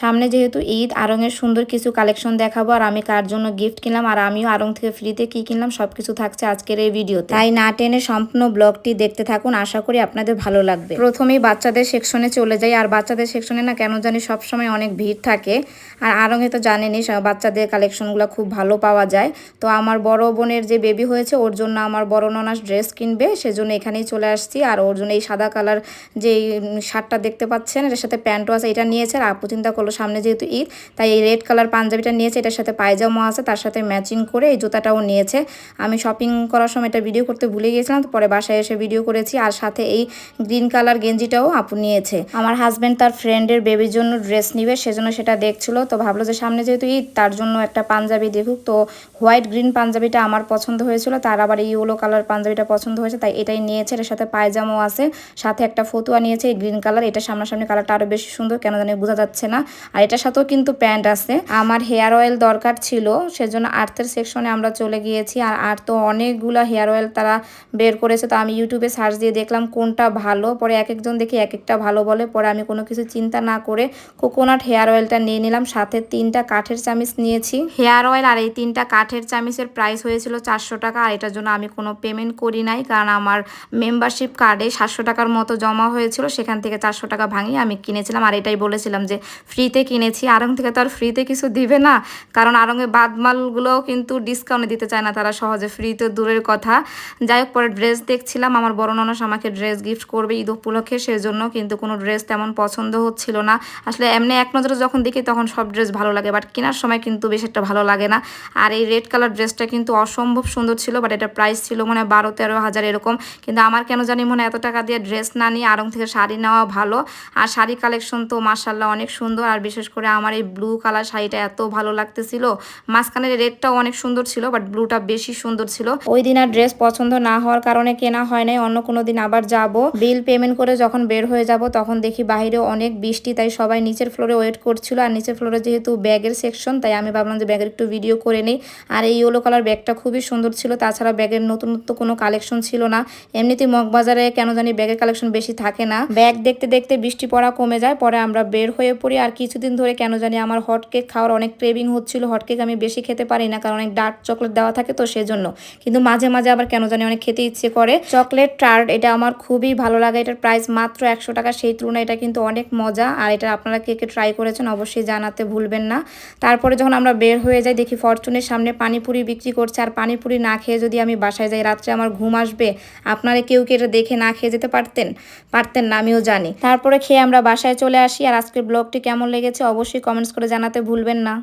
সামনে যেহেতু ঈদ, আরঙের সুন্দর কিছু কালেকশন দেখাবো আর আমি কার জন্য গিফট কিনলাম আর আমিও আরং থেকে ফ্রিতে কি কিনলাম সব কিছু থাকছে আজকের এই ভিডিওতে। তাই না টেনে সম্পূর্ণ ব্লগটি দেখতে থাকুন, আশা করি আপনাদের ভালো লাগবে। প্রথমেই বাচ্চাদের সেকশনে চলে যাই, আর বাচ্চাদের সেকশনে না কেন জানি সবসময় অনেক ভিড় থাকে। আর আরঙে তো জানেনই সব বাচ্চাদের কালেকশনগুলো খুব ভালো পাওয়া যায়। তো আমার বড় বোনের যে বেবি হয়েছে, ওর জন্য আমার বড় ননাস ড্রেস কিনবে, সেজন্য এখানেই চলে আসছি। আর ওর জন্য এই সাদা কালার যে শার্টটা দেখতে পাচ্ছেন, এটার সাথে প্যান্টও আছে এটা নিয়েছে। আর আপু চিন্তা করল সামনে যেহেতু ঈদ, তাই এই রেড কালার পাঞ্জাবিটা নিয়েছে, এটার সাথে পায়জামা আছে, তার সাথে ম্যাচিং করে এই জুতাটাও নিয়েছে। আমি শপিং করার সময় এটা ভিডিও করতে ভুলে গিয়েছিলাম, তো পরে বাসায় এসে ভিডিও করেছি, আর সাথে এই গ্রিন কালার গেঞ্জিটাও আপু নিয়েছে। আমার হাজব্যান্ড তার ফ্রেন্ডের বেবির জন্য ড্রেস নিবে, সেজন্য সেটা দেখছিল, তো ভাবলো যে সামনে যেহেতু ঈদ, তার জন্য একটা পাঞ্জাবি দেখুক, তো হোয়াইট গ্রিন পাঞ্জাবিটা আমার পছন্দ হয়েছিল, তার আবার এই ইয়েলো কালার পাঞ্জাবিটা পছন্দ হয়েছে, তাই এটাই নিয়েছে, এটার সাথে পায়জামাও আছে, সাথে একটা ফতুয়া নিয়েছে, এই গ্রিন কালার এটা সামনাসামনি কালারটা আরও বেশি সুন্দর, কেন জানি বোঝা যাচ্ছে না। আর এটার সাথেও কিন্তু প্যান্ট আছে। আমার হেয়ার অয়েল দরকার ছিল, সেজন্য আর্থের সেকশনে আমরা চলে গিয়েছি। আর আর তো অনেকগুলো হেয়ার অয়েল তারা বের করেছে, তো আমি ইউটিউবে সার্চ দিয়ে দেখলাম কোনটা ভালো। পরে এক একজন দেখি এক একটা ভালো বলে, পরে আমি কোনো কিছু চিন্তা না করে কোকোনাট হেয়ার অয়েলটা নিয়ে নিলাম। সাথে তিনটা কাঠের চামিচ নিয়েছি। হেয়ার অয়েল আর এই তিনটা কাঠের চামিচের প্রাইস হয়েছিল চারশো টাকা, আর এটার জন্য আমি কোনো পেমেন্ট করি নাই, কারণ আমার মেম্বারশিপ কার্ডে সাতশো টাকার মতো জমা হয়েছিল, সেখান থেকে চারশো টাকা ভাঙিয়ে আমি কিনেছিলাম। আর এটাই বলেছিলাম যে ফ্রিতে কিনেছি। আরং থেকে তো আর ফ্রিতে কিছু দিবে না। কারণ আরঙে বাদমালগুলোও কিন্তু ডিসকাউন্টে দিতে চায় না তারা সহজে। ফ্রিতে দূরের কথা। যাই হোক, পরে ড্রেস দেখছিলাম। আমার বড় ননস আমাকে ড্রেস গিফট করবে ঈদ উপলক্ষে, সেজন্য কিন্তু কোনো ড্রেস তেমন পছন্দ হচ্ছিল না। আসলে এমনি এক নজরে যখন দেখি তখন সব ড্রেস ভালো লাগে বাট কেনার সময় কিন্তু বেশ একটা ভালো লাগে না। আর এই রেড কালার ড্রেসটা কিন্তু অসম্ভব সুন্দর ছিল বাট এটা প্রাইস ছিল মানে বারো তেরো হাজার এরকম। কিন্তু আমার কেন জানি মনে হয় এত টাকা দিয়ে ড্রেস না নিয়ে আরং থেকে শাড়ি নেওয়া ভালো। আর শাড়ি কালেকশন তো মাসাল্লাহ অনেক সুন্দর। আর বিশেষ করে আমার এই ব্লু কালার শাড়িটা এত ভালো লাগতেছিল। মাঝখানের রেডটাও অনেক সুন্দর ছিল বাট ব্লুটা বেশি সুন্দর ছিল। ওই দিন আর ড্রেস পছন্দ না হওয়ার কারণে কেনা হয় নাই, অন্য কোনো দিন আবার যাব। বিল পেমেন্ট করে যখন বের হয়ে যাব, তখন দেখি বাইরে অনেক বৃষ্টি, তাই সবাই নিচের ফ্লোরে ওয়েট করছিল। আর নিচের ফ্লোরে যেহেতু ব্যাগের সেকশন তাই আমি ভাবলাম যে ব্যাগের একটু ভিডিও করে নিই। আর এই ইয়েলো কালার ব্যাগটা খুবই সুন্দর ছিল, তাছাড়া ব্যাগের নতুনত্ব কোনো কালেকশন ছিল না। এমনিতেই মগবাজারে কেন জানি ব্যাগের কালেকশন বেশি থাকে না। ব্যাগ দেখতে দেখতে বৃষ্টি পড়া কমে যায়, পরে আমরা বের হয়ে পড়ি আর কিছুদিন ধরে কেন জানি আমার হট কেক খাওয়ার অনেক ক্রেভিং হচ্ছিল। হট কেক আমি বেশি খেতে পারি না, কারণ অনেক ডার্ক চকলেট দেওয়া থাকে তো সেজন্য। কিন্তু মাঝে মাঝে আবার কেন জানি অনেক খেতে ইচ্ছে করে। চকলেট টার্ট এটা আমার খুবই ভালো লাগে। এটার প্রাইস মাত্র একশো টাকা, সেই তুলনায় এটা কিন্তু অনেক মজা। আর এটা আপনারা কে কে ট্রাই করেছেন অবশ্যই জানাতে ভুলবেন না। তারপরে যখন আমরা বের হয়ে যাই, দেখি ফরচুনের সামনে পানিপুরি বিক্রি করছে। আর পানিপুরি না খেয়ে যদি আমি বাসায় যাই, রাত্রে আমার ঘুম আসবে। আপনারা কেউ কি এটা দেখে না খেয়ে যেতে পারতেন? পারতেন না, আমিও জানি। তারপরে খেয়ে আমরা বাসায় চলে আসি। আর আজকের ব্লগটি কেমন লেগেছে অবশ্যই কমেন্টস করে জানাতে ভুলবেন না।